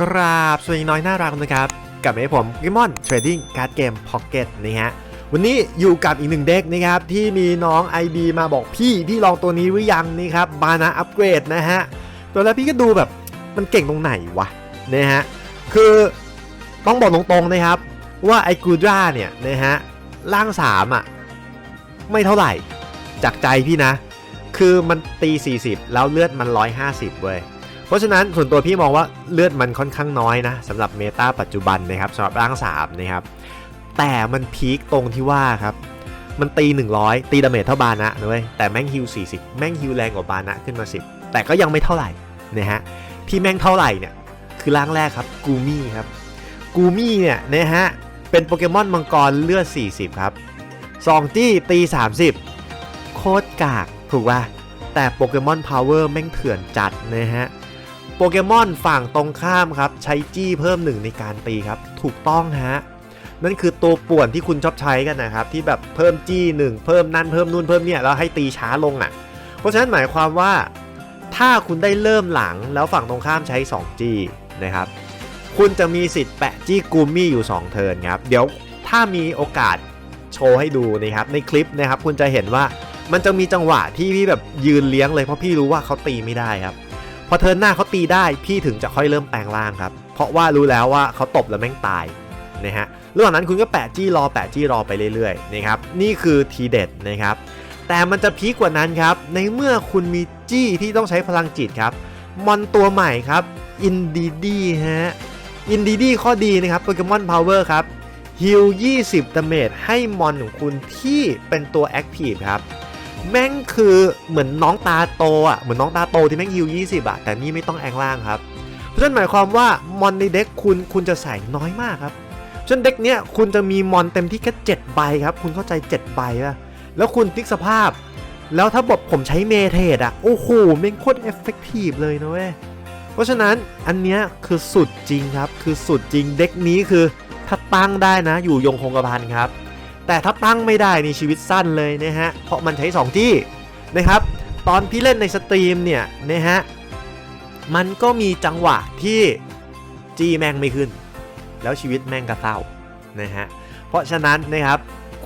กราบสวัสดีน้อยน่ารักนะครับ กลับมาให้ผมกิมอนเทรดดิ้งการ์ดเกมพ็อกเก็ตนะฮะวันนี้อยู่กับอีกหนึ่งเด็กนะครับ ที่มีน้อง IB มาบอกพี่ พี่ลองตัวนี้หรือยังนี่ครับบานาอัปเกรดนะฮะตัวแรกพี่ก็ดูแบบมันเก่งตรงไหนวะนะฮะคือต้องบอกตรงๆนะครับว่าไอกูดราเนี่ยนะฮะร่าง3อะไม่เท่าไหร่จากใจพี่นะ คือมันตี 40 แล้วเลือดมัน 150เว้ย เพราะฉะนั้นส่วนตัวพี่มองว่าเลือดมันค่อนข้างน้อยนะสำหรับเมตาปัจจุบันนะครับสำหรับร่าง3นะครับแต่มันพีคตรงที่ว่าครับมันตี 100 ตีดาเมจเท่าบานะนะเว้ยแต่แม่งฮิล40 แม่งฮิลแรงกว่าบานะขึ้นมา 10 แต่ก็ยังไม่เท่าไหร่นะฮะที่แม่งเท่าไหร่เนี่ยคือร่างแรกครับกูมี่ครับกูมี่เนี่ยนะฮะเป็นโปเกมอนมังกรเลือด 40 ครับ2จี้ตี 30 โคตรกากถูกป่ะแต่โปเกมอนพาวเวอร์แม่งเถื่อนจัดนะฮะ โปเกมอนฝั่งตรงข้ามครับ ใช้จี้เพิ่มหนึ่งในการตีครับ ถูกต้องฮะนั่นคือตัวป่วนที่คุณชอบใช้กันนะครับ ที่แบบเพิ่มจี้หนึ่งเพิ่มนั่นเพิ่มนู่นเพิ่มเนี่ยแล้วให้ตีช้าลงอะ่ะ เพราะฉะนั้นหมายความว่า ถ้าคุณได้เริ่มหลังแล้วฝั่งตรงข้ามใช้2จี้นะครับคุณจะมีสิทธิ์แปะจี้กูมี่อยู่ 2 เทิร์นครับเดี๋ยวถ้ามีโอกาสโชว์ให้ดูนะครับในคลิปนะครับคุณจะเห็นว่ามันจะมีจังหวะที่พี่แบบยืนเลี้ยงเลยเพราะพี่รู้ว่าเขาตีไม่ได้ครับ พอเทินหน้าเขาตีได้พี่ถึงจะค่อยเริ่มแปลงร่างครับ เพราะว่ารู้แล้วว่าเขาตบแล้วแม่งตายนะฮะระหว่างนั้นคุณก็แปะจี้รอแปะจี้รอไปเรื่อยๆนะครับนี่คือทีเด็ดนะครับแต่มันจะพีกกว่านั้นครับ ในเมื่อคุณมีจี้ที่ต้องใช้พลังจิตครับ มอนตัวใหม่ครับอินดีดีฮะอินดีดีข้อดีนะครับโปเกมอนพาวเวอร์ครับฮิล20ดาเมจให้มอนของคุณที่เป็นตัวแอคทีฟครับ แม่งคือเหมือนน้องตาโตอะเหมือนน้องตาโตที่แม่งฮิว20อะแต่นี่ไม่ต้องแองล่างครับเพราะฉะนั้นหมายความว่ามอนในเด็กคุณคุณจะใส่น้อยมากครับฉะนั้นเด็กเนี้ยคุณจะมีมอนเต็มที่แค่7ใบครับ คุณเข้าใจ 7 ใบป่ะแล้วคุณติ๊กสภาพ แล้วถ้าบอกผมใช้เมเทดอะโอ้โหแม่งโคตรเอฟเฟกตีฟเลยนะเว้ยเพราะฉะนั้นอันเนี้ยคือสุดจริงครับ คือสุดจริงเด็กนี้คือถ้าตั้งได้นะอยู่ยงคงกระพันครับ แต่ถ้าตั้งไม่ได้นี่ชีวิตสั้นเลยนะฮะ เพราะมันใช้2จี้นะครับ ตอนพี่เล่นในสตรีมเนี่ยนะฮะ มันก็มีจังหวะที่จี้แม่งไม่ขึ้น แล้วชีวิตแม่งก็เศร้านะฮะ เพราะฉะนั้นนะครับ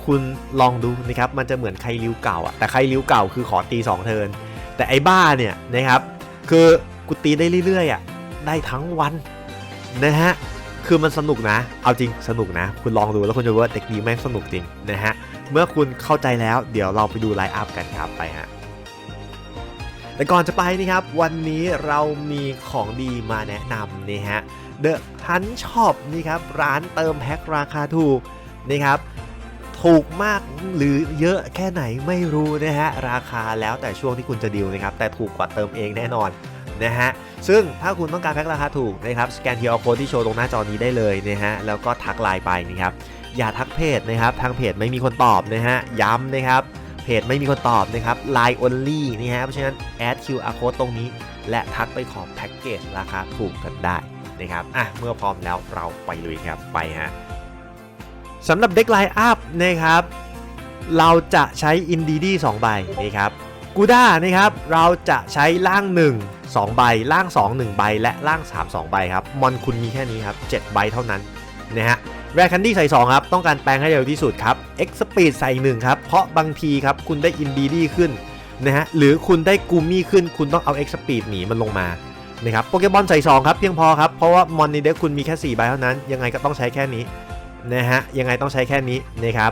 คุณลองดูนะครับ มันจะเหมือนใครริ้วเก่าอะแต่ใครริ้วเก่าคือขอตี 2 เทิน แต่ไอ้บ้าเนี่ยนะครับ คือกูตีได้เรื่อยๆอะได้ทั้งวันนะฮะ คือมันสนุกนะ เอาจริงสนุกนะ คุณลองดูแล้วคุณจะรู้ว่าเด็กนี้แม่งสนุกจริงนะฮะ เมื่อคุณเข้าใจแล้วเดี๋ยวเราไปดูไลฟ์อัพกันครับไปฮะแต่ก่อนจะไปนี่ครับ วันนี้เรามีของดีมาแนะนำนี่ฮะ The Hunt Shop นี่ครับ ร้านเติมแพ็คราคาถูกนี่ครับ ถูกมากหรือเยอะแค่ไหนไม่รู้นะฮะ ราคาแล้วแต่ช่วงที่คุณจะดีลนะครับ แต่ถูกกว่าเติมเองแน่นอน นะฮะซึ่งถ้าคุณต้องการแพ็คราคาถูกนะครับสแกน QR Code ที่โชว์ตรงหน้าจอนี้ได้เลยนะฮะแล้วก็ทักไลน์ไปนะครับอย่าทักเพจนะครับทางเพจไม่มีคนตอบนะฮะย้ำนะครับเพจไม่มีคนตอบนะครับ Line only นี่ฮะเพราะฉะนั้น add QR code ตรงนี้ และทักไปขอแพ็กเกจราคาถูกกันได้นะครับอะเมื่อพร้อมแล้วเราไปลุยครับไปฮะสำหรับเด็กไลน์อัพนะครับเราจะใช้อินดีดี2ใบนะครับ กูด้านะครับเราจะใช้ล่าง 1 2 ใบล่าง 2 1 ใบและล่าง 3 2 ใบครับมอนคุณมีแค่นี้ครับ 7 ใบเท่านั้นนะฮะแรคคันดี้ใส่ 2 ครับ ต้องการแปลงให้เร็วที่สุดครับ X Speed ใส่ 1 ครับ เพราะบางทีครับ คุณได้อินดีดีขึ้นนะฮะหรือคุณได้กูมี่ขึ้น คุณต้องเอา X Speed หนีมันลงมานะครับโปเกมอนใส่ 2 ครับเพียงพอครับ เพราะว่ามอนในเด็กคุณมีแค่ 4 ใบเท่านั้น ยังไงก็ต้องใช้แค่นี้นะฮะยังไงต้องใช้แค่นี้นะครับ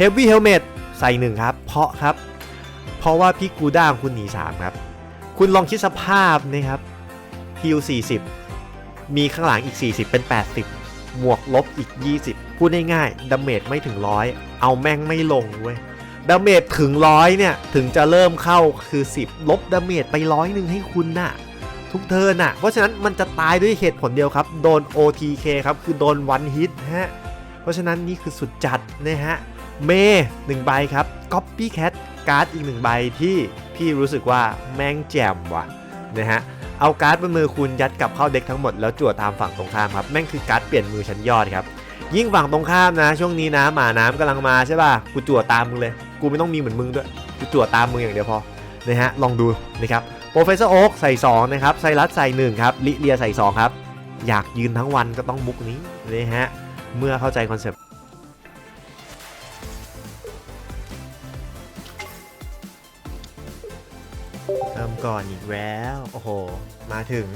Heavy Helmet ใส่ 1 ครับ เพราะครับ เพราะว่าพี่กูด้าของคุณหนี 3 ครับ คุณลองคิดสภาพนะครับฮิล40 มีข้างหลังอีก 40 เป็น 80 หมวกลบอีก 20 พูดง่ายๆดาเมจไม่ถึงร้อยเอาแม่งไม่ลงเว้ยดาเมจถึงร้อยเนี่ย ถึงจะเริ่มเข้าคือ 10 ลบดาเมจไปร้อยหนึ่งให้คุณน่ะ ทุกเทิร์นน่ะ เพราะฉะนั้นมันจะตายด้วยเหตุผลเดียวครับ โดน OTK ครับ คือโดนวันฮิตฮะ เพราะฉะนั้นนี่คือสุดจัดนะฮะ เมหนึ่งใบครับ Copycat การ์ดอีกหนึ่งใบที่พี่รู้สึกว่าแม่งแจ่มว่ะนะฮะเอาการ์ดบนมือคุณยัดกลับเข้าเด็กทั้งหมดแล้วจั่วตามฝั่งตรงข้ามครับแม่งคือการ์ดเปลี่ยนมือชั้นยอดครับยิ่งฝั่งตรงข้ามนะ ช่วงนี้นะหมาน้ำกำลังมาใช่ป่ะกูจั่วตามมึงเลยกูไม่ต้องมีเหมือนมึงด้วยกูจั่วตามมึงอย่างเดียวพอนะฮะลองดูนะครับโปรเฟสเซอร์โอ๊กใส่2นะครับไซรัสใส่1ครับลิเลียใส่2ครับอยากยืนทั้งวันก็ต้องมุกนี้เลยฮะเมื่อเข้าใจคอนเซปต์ ก่อนอีกแล้ว โอ้โห มาถึง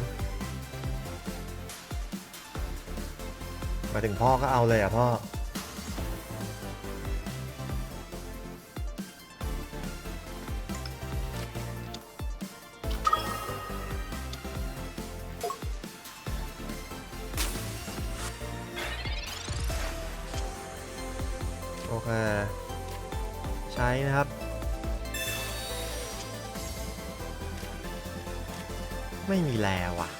มาถึงพ่อก็เอาเลยอะพ่อ โอเค ใช้นะครับ ไม่มีแล้วอะ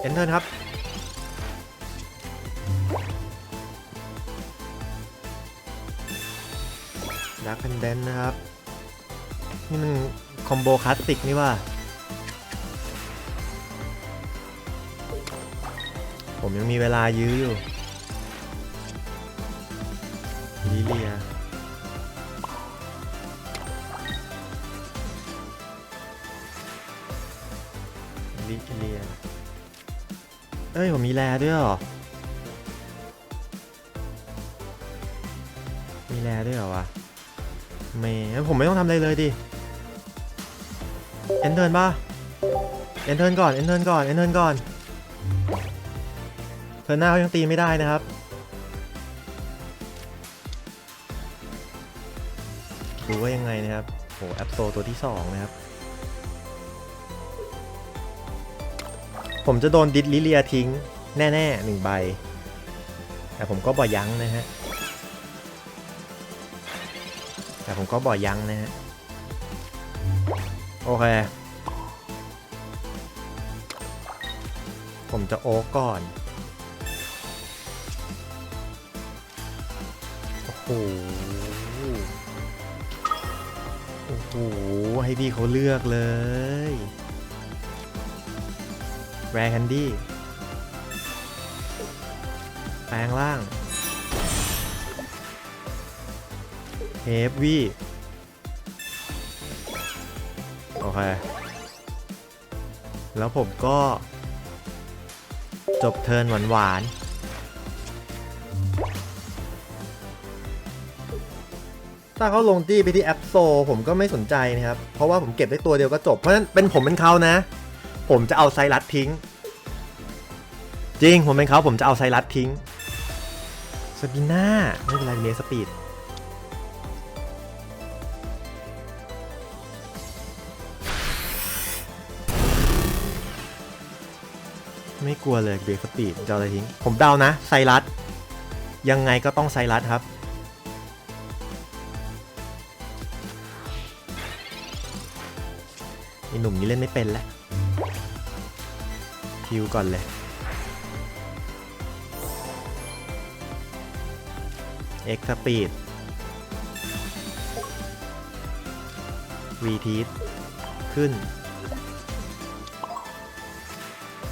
เอนเทอร์ครับ ดักแพนเดนนะครับ นี่มันคอมโบคลาสสิกนี่ว่า ผมยังมีเวลายื้ออยู่ลิเลีย ลิเลียเอ้ย ผมมีแลด้วยเหรอ มีแลด้วยเหรอวะ เมย์งั้นผมไม่ต้องทำอะไรเลยดิ เอนเทิร์นป่ะ เอนเทิร์นก่อน เอนเทิร์นก่อน เอนเทิร์นก่อน เทิร์นหน้าเขายังตีไม่ได้นะครับดูว่ายังไงนะครับโหแอปโซตัวที่ 2 นะครับ ผมจะโดนดิสลิเลียทิ้ง แน่ๆหนึ่งใบ แต่ผมก็บ่ยั้งนะฮะ แต่ผมก็บ่ยั้งนะฮะ โอเค ผมจะโอ๊กก่อน โอ้โห โอ้โห ให้พี่เขาเลือกเลย แรคันดี้แปลงล่างเฮฟวี่โอเค แล้วผมก็ จบเทิร์นหวานๆถ้าเขาลงตี้ไปที่แอปโซผมก็ไม่สนใจนะครับ เพราะว่าผมเก็บได้ตัวเดียวก็จบ เพราะฉะนั้นเป็นผมเป็นเขานะ ผมจะเอาไซรัสทิ้ง จริงผมเป็นเขาผมจะเอาไซรัสทิ้งสปิน่าไม่เป็นไรเมสปีดไม่กลัวเลยเบรกสปีดจะเอาอะไรทิ้ง ผมเดานะ ไซรัส ยังไงก็ต้องไซรัสครับ ไอหนุ่มนี้เล่นไม่เป็นแล้ว คิวก่อนเลยเอ็กสปีดวีทีสขึ้น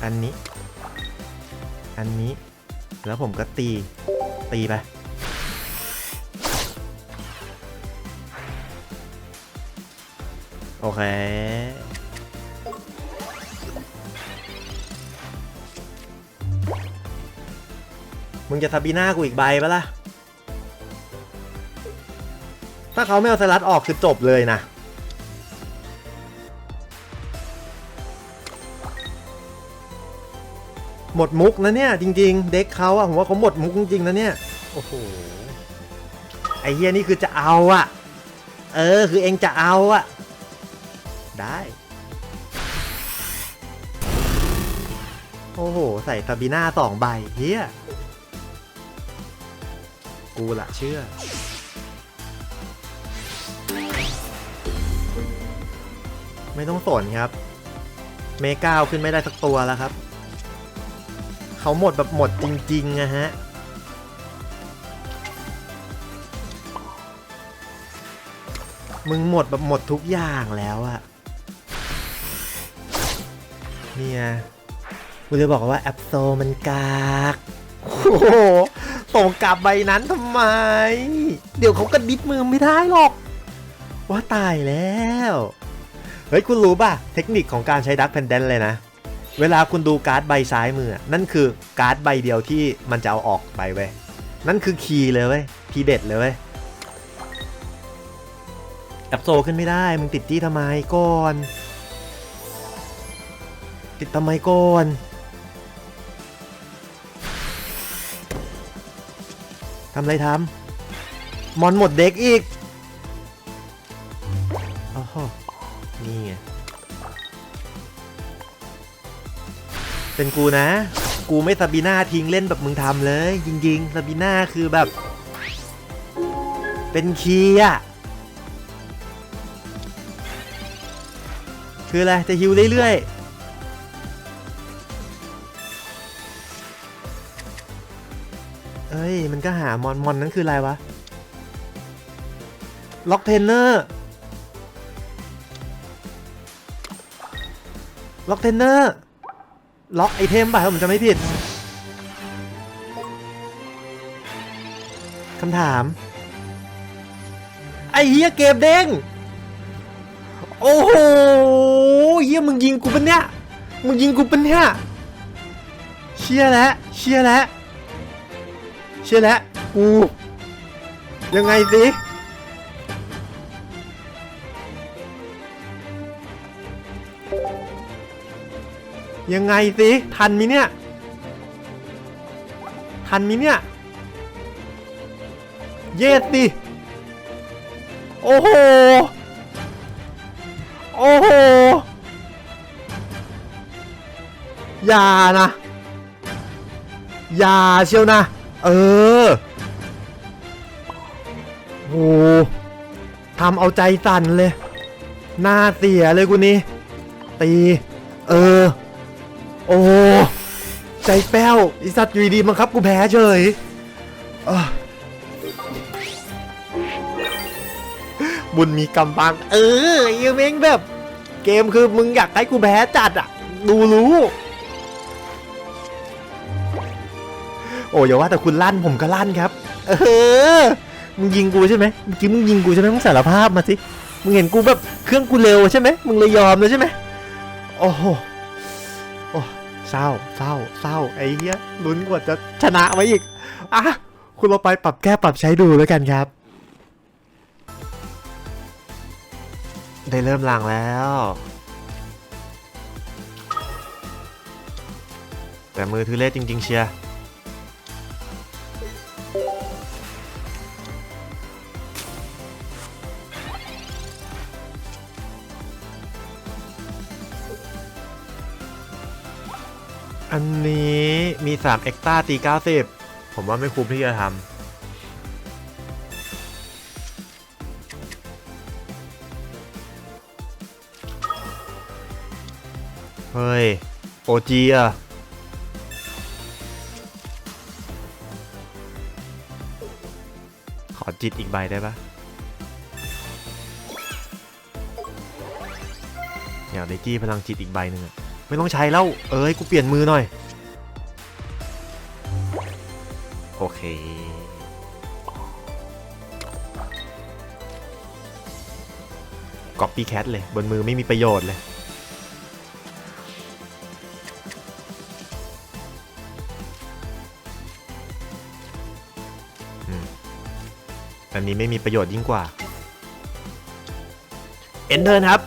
อันนี้ อันนี้ แล้วผมก็ตี ตีไปโอเค มึงจะทับบีหน้ากูอีกใบปะล่ะ ถ้าเขาไม่เอาสลัดออกคือจบเลยนะ หมดมุกนะเนี่ย จริง ๆ เด็กเขาอะผมว่าเขาหมดมุกจริงๆนะเนี่ย โอ้โห ไอ้เฮียนี่คือจะเอาอะเออ คือเองจะเอาอะได้ โอ้โห ใส่ซาบีน่าสองใบเฮีย กูละเชื่อ ไม่ต้องสนครับ เมก้าวขึ้นไม่ได้สักตัวแล้วครับ เขาหมดแบบหมดจริงๆนะฮะมึงหมดแบบหมดทุกอย่างแล้วอะเนี่ยกูเลยบอกว่าแอปโซมันกาก โอ้โห ส่งกลับใบนั้นทำไม เดี๋ยวเขากระดิบมือไม่ได้หรอก ว่าตายแล้ว เฮ้ยคุณรู้ป่ะ เทคนิคของการใช้ดักแพนเดนเลยนะ เวลาคุณดูการ์ดใบซ้ายมือ นั่นคือการ์ดใบเดียวที่มันจะเอาออกไปเว้ย นั่นคือคีย์เลยเว้ย ทีเด็ดเลยเว้ยแอบโซขึ้นไม่ได้ มึงติดจี้ทำไมก่อน ติดทำไมก่อน ทำอะไรทำมอนหมดเด็กอีกโอ้โหนี่ไง เป็นกูนะ กูไม่ซาบีน่าทิ้งเล่นแบบมึงทำเลย จริงๆซาบีน่าคือแบบ เป็นคีย์อะคืออะไร จะฮิวเรื่อยๆ้ย มันก็หามอนมอนนั้นคืออะไรวะ ล็อกเทนเนอร์ ล็อกเทนเนอร์ ล็อกไอเทมป่ะผมจะไม่ผิด คำถาม ไอเฮียเกมเด้ง โอ้โหเฮียมึงยิงกูปะเนี่ย มึงยิงกูปะเนี่ย เชียร์แล้วเชียร์แล้ว เชียร์แล้วกู ยังไงสิยังไงสิทันมิเนี่ย ทันมิเนี่ย เย็ดดิโอ้โห โอ้โห อย่านะ อย่าเชียวนะ เออโอ้ทำเอาใจสั่นเลย หน้าเสียเลยกูนี่ตี เออ โอ้ใจแป้วไอีสัตว์อยู่ดีๆบังครับกูแพ้เฉยบุญมีกำบัง เออไอ้เม้งแบบ เกมคือมึงอยากให้กูแพ้จัดอะ ดูรู้ โอ้อย่าว่าแต่คุณลั่นผมก็ลั่นครับ เออมึงยิงกูใช่ไหมเมื่อกี้มึงยิงกูใช่ไหมมึงสารภาพมาสิมึงเห็นกูแบบเครื่องกูเร็วใช่ไหมมึงเลยยอมเลยใช่ไหมโอ้โหโอ้เศร้าเศร้าเศร้าไอ้เหี้ยลุ้นกว่าจะชนะไว้อีกอะคุณเราไปปรับแก้ปรับใช้ดูแล้วกันครับ ได้เริ่มลางแล้วแต่มือทือเล่จริง ๆ เชียร์ อันนี้มี 3 เอ็กต้าตี 90 ผมว่าไม่คุ้มที่จะทำ เฮ้ย โอจีอะขอจิตอีกใบได้ปะอยากได้จี้พลังจิตอีกใบหนึ่งอะ ไม่ต้องใช้แล้ว เอ้ยกูเปลี่ยนมือหน่อย โอเคก๊อปปี้แคทเลย บนมือไม่มีประโยชน์เลยอันนี้ไม่มีประโยชน์ยิ่งกว่าเอนเ r ร์ครับ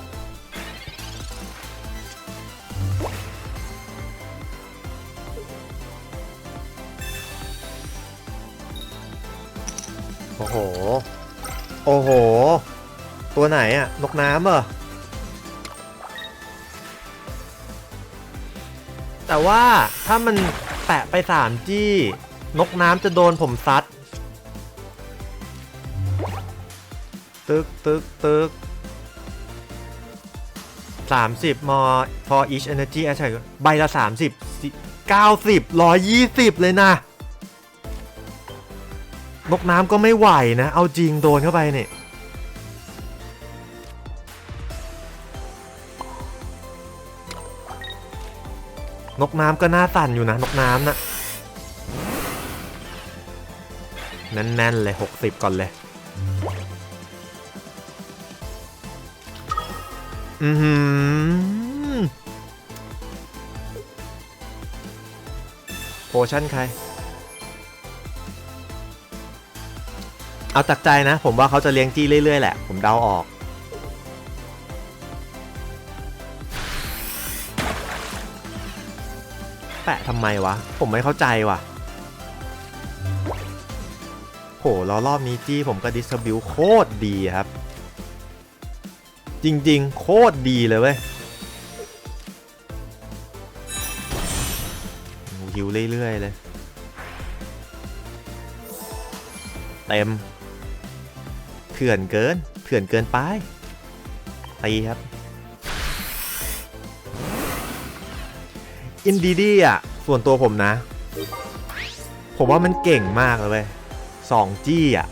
ไหนอะนกน้ำเหรอแต่ว่าถ้ามันแปะไปสามจี้ นกน้ำจะโดนผมซัด ตึกตึกตึกสามสิบมอ for each energy attack ใบละสามสิบเก้าสิบร้อยยี่สิบเลยนะ นกน้ำก็ไม่ไหวนะ เอาจริงโดนเข้าไปเนี่ย นกน้ำก็หน้าสั่นอยู่นะ นกน้ำนะแน่นๆเลย 60 ก่อนเลย อือหือโพชั่นใคร เอาตักใจนะ ผมว่าเขาจะเลี้ยงจี้เรื่อยๆ แหละ ผมเดาออก ปะทำไมวะ ผมไม่เข้าใจว่ะโหแล้วรอบนี้จี้ผมก็ดิสบิวโคตรดีครับ จริงๆ โคตรดีเลยเว้ยฮิวเรื่อยๆเลย เต็มเถื่อนเกินเถื่อนเกินไปตีครับ อินดีดีอะ ส่วนตัวผมนะ ผมว่ามันเก่งมากเลยสองจี้อะ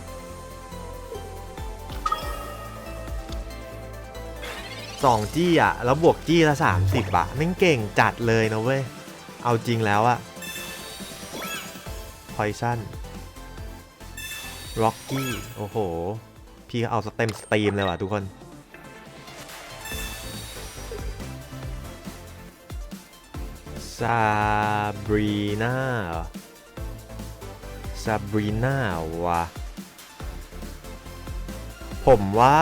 สองจี้อะ แล้วบวกจี้ละสามสิบอะแม่งเก่งจัดเลยนะเว้ย เอาจริงแล้วอะพอยซันร็อกกี้ โอ้โห พี่เอาสเต็มสตรีมเลยว่ะทุกคน ซาบรีนาซาบรีนาวะผมว่า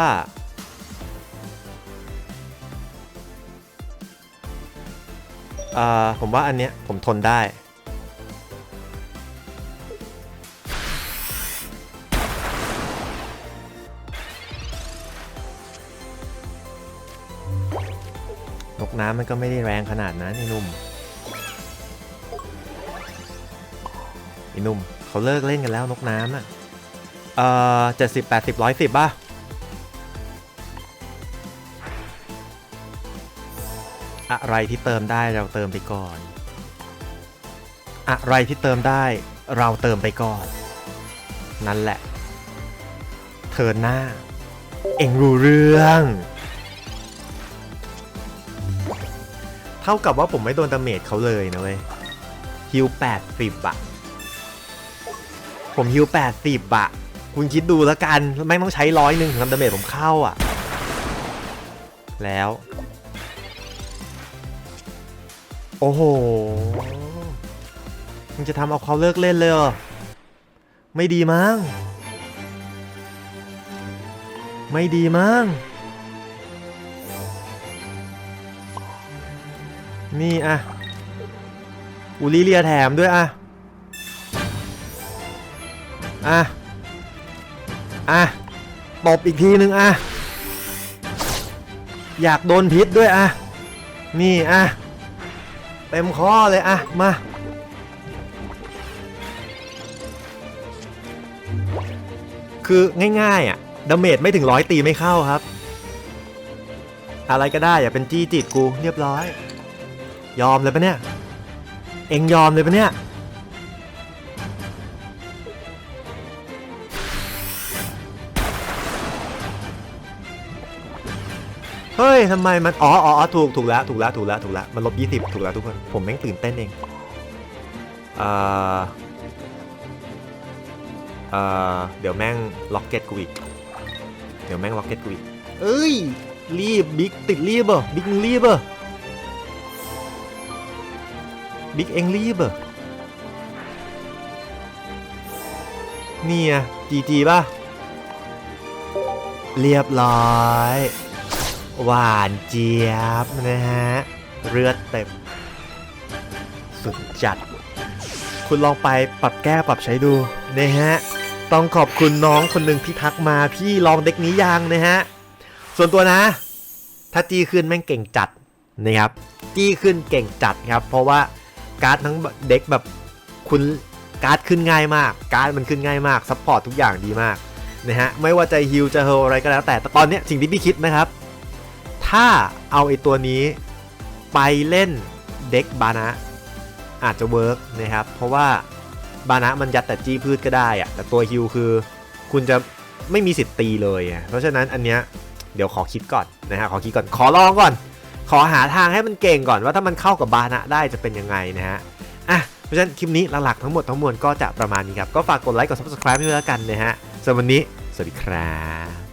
อ่อผมว่าอันเนี้ยผมทนได้ นกน้ำมันก็ไม่ได้แรงขนาดนั้นไอ้หนุ่ม อ้หนุ่มเขาเลิกเล่นกันแล้วนกน้ำอะ เอ่อเจ็ดสิบแปดสิบร้อยสิบป่ะ อะไรที่เติมได้เราเติมไปก่อน อะไรที่เติมได้เราเติมไปก่อน นั่นแหละ เธอหน้า เอ็งรู้เรื่อง เท่ากับว่าผมไม่โดนดาเมจเขาเลยนะเว้ยฮิว80อะ ผมฮิว80อะคุณคิดดูแล้วกันไม่ต้องใช้ร้อยหนึ่งถึงทำดาเมจผมเข้าอะแล้ว โอ้โหมึงจะทำเอาเขาเลิกเล่นเลยเหรอไม่ดีมั้งไม่ดีมั้งนี่อะอูลิเลียแถมด้วยอะ อะ อะ ตบอีกทีหนึ่งอะ อยากโดนพิษด้วยอะ นี่อะ เต็มข้อเลยอะ มาคือง่ายๆอะดาเมจไม่ถึงร้อยตีไม่เข้าครับ อะไรก็ได้อย่าเป็นจี้จิตกูเรียบร้อย ยอมเลยปะเนี่ย เอ็งยอมเลยปะเนี่ย ยทำไมมัน อ๋ออ๋อถูก ถูกแล้ว ถูกแล้ว ถูกแล้ว ถูกแล้ว มันลบยี่สิบถูกแล้วทุกคน ผมแม่งตื่นเต้นเองเอ่อเอ่อเดี๋ยวแม่งล็อกเก็ตกูอีก เดี๋ยวแม่งล็อกเก็ตกูอีก เอ้ย รีบ บิ๊กติดรีบเหรอบิ๊กรีบเหรอบิ๊กเอ็งรีบเหรอนี่อะจีจีป่ะ เรียบร้อย หวานเจี๊ยบนะฮะ เลือดเต็ม สุดจัด คุณลองไปปรับแก้ปรับใช้ดูนะฮะ ต้องขอบคุณน้องคนหนึ่งที่ทักมาพี่ลองเด็กนี้ยังนะฮะ ส่วนตัวนะ ถ้าจี้ขึ้นแม่งเก่งจัดนะครับ จี้ขึ้นเก่งจัดครับ เพราะว่าการ์ดทั้งเด็กแบบคุณการ์ดขึ้นง่ายมาก การ์ดมันขึ้นง่ายมากซัพพอร์ตทุกอย่างดีมากนะฮะ ไม่ว่าจะฮิลจะเฮลอะไรก็แล้วแต่แต่ตอนนี้สิ่งที่พี่คิดนะครับ ถ้าเอาไอ้ตัวนี้ไปเล่นเด็กบานะอาจจะเวิร์กนะครับ เพราะว่าบานะมันยัดแต่จี้พืชก็ได้อะแต่ตัวฮิลคือ คุณจะไม่มีสิทธิ์ตีเลย เพราะฉะนั้นอันเนี้ยเดี๋ยวขอคิดก่อนนะฮะขอคิดก่อนขอลองก่อน ขอหาทางให้มันเก่งก่อนว่าถ้ามันเข้ากับบานะได้จะเป็นยังไงนะฮะอะเพราะฉะนั้นคลิปนี้หลักๆทั้งหมดทั้งมวลก็จะประมาณนี้ครับ ก็ฝากกดไลค์กด subscribe ด้วยแล้วกันนะฮะสำหรับวันนี้ สวัสดีครับ